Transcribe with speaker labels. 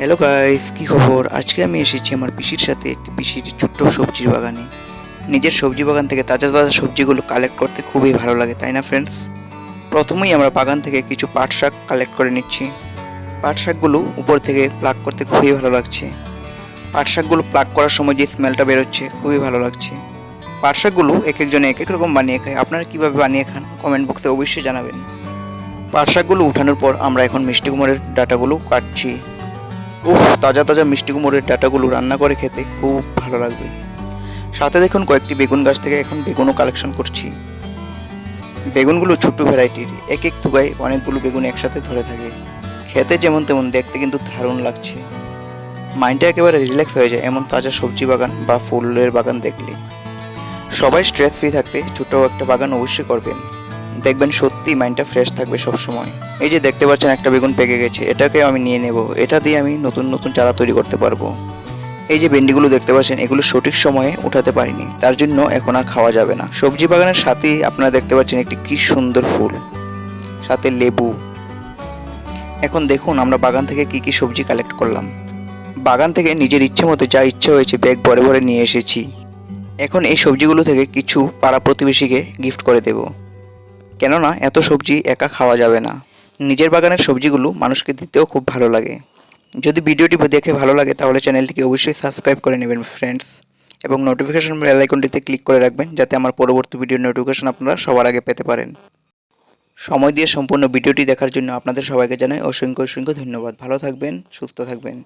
Speaker 1: Hello guys কি খবর? আজকে আমি এসেছি আমার পিসির সাথে একটি পিসির ছোট্ট সবজির বাগানে। নিজের সবজি বাগান থেকে তাজা তাজা সবজিগুলো কালেক্ট করতে খুবই ভালো লাগে, তাই না ফ্রেন্ডস প্রথমেই আমরা বাগান থেকে কিছু পাট শাক কালেক্ট করে নিচ্ছি। পাট শাকগুলো উপর থেকে প্লাক করতে খুবই ভালো লাগছে। পাট শাকগুলো প্লাক করার সময় যে স্মেলটা বেরোচ্ছে, খুবই ভালো লাগছে। পাট শাকগুলো এক একজনে এক এক রকম বানিয়ে খায়। আপনারা কীভাবে বানিয়ে খান? কমেন্ট বক্সে অবশ্যই জানাবেন। পাট শাকগুলো উঠানোর পর আমরা এখন মিষ্টি কুমড়ের ডাটাগুলো কাটছি। উফ, তাজা তাজা মিষ্টি কুমড়ের ডাটাগুলো রান্না করে খেতে খুব ভালো লাগবে। সাথে দেখুন কয়েকটি বেগুন গাছ থেকে এখন বেগুনও কালেকশন করছি। বেগুনগুলো ছোট্ট ভ্যারাইটির, এক এক তুগায় অনেকগুলো বেগুন একসাথে ধরে থাকে। খেতে যেমন তেমন দেখতে কিন্তু দারুণ লাগছে। মাইন্ডটা একেবারে রিল্যাক্স হয়ে যায় এমন তাজা সবজি বাগান বা ফুলের বাগান দেখলে। সবাই স্ট্রেস ফ্রি থাকতে ছোট একটা বাগান অবশ্যই করবেন। দেখবেন সত্যি মাইন্ডটা ফ্রেশ থাকবে সব সময় এই যে দেখতে পাচ্ছেন একটা বেগুন পেকে গেছে, এটাকে আমি নিয়ে নেব। এটা দিয়ে আমি নতুন নতুন চারা তৈরি করতে পারব। এই যে ভেন্ডিগুলো দেখতে পাচ্ছেন, এগুলো সঠিক সময়ে উঠাতে পারিনি। তার জন্য এখন আর খাওয়া যাবে না। সবজি বাগানের সাথেই আপনারা দেখতে পাচ্ছেন একটি কি সুন্দর ফুল। সাথে লেবু। এখন দেখুন আমরা বাগান থেকে কি কি সবজি কালেক্ট করলাম। বাগান থেকে নিজের ইচ্ছে মতো যা ইচ্ছে হয়েছে ব্যাগ ভরে ভরে নিয়ে এসেছি। এখন এই সবজিগুলো থেকে কিছু পাড়া প্রতিবেশীকে গিফট করে দেব। কেননা এত সবজি একা খাওয়া যাবে না। নিজের বাগানের সবজিগুলো মানুষকে দিতেও খুব ভালো লাগে। যদি ভিডিওটি দেখে ভালো লাগে, তাহলে চ্যানেলটিকে অবশ্যই সাবস্ক্রাইব করে নেবেন ফ্রেন্ডস এবং নোটিফিকেশন বেল আইকনটিতে ক্লিক করে রাখবেন, যাতে আমার পরবর্তী ভিডিওর নোটিফিকেশন আপনারা সবার আগে পেতে পারেন। সময় দিয়ে সম্পূর্ণ ভিডিওটি দেখার জন্য আপনাদের সবাইকে জানাই অসংখ্য অসংখ্য ধন্যবাদ। ভালো থাকবেন, সুস্থ থাকবেন।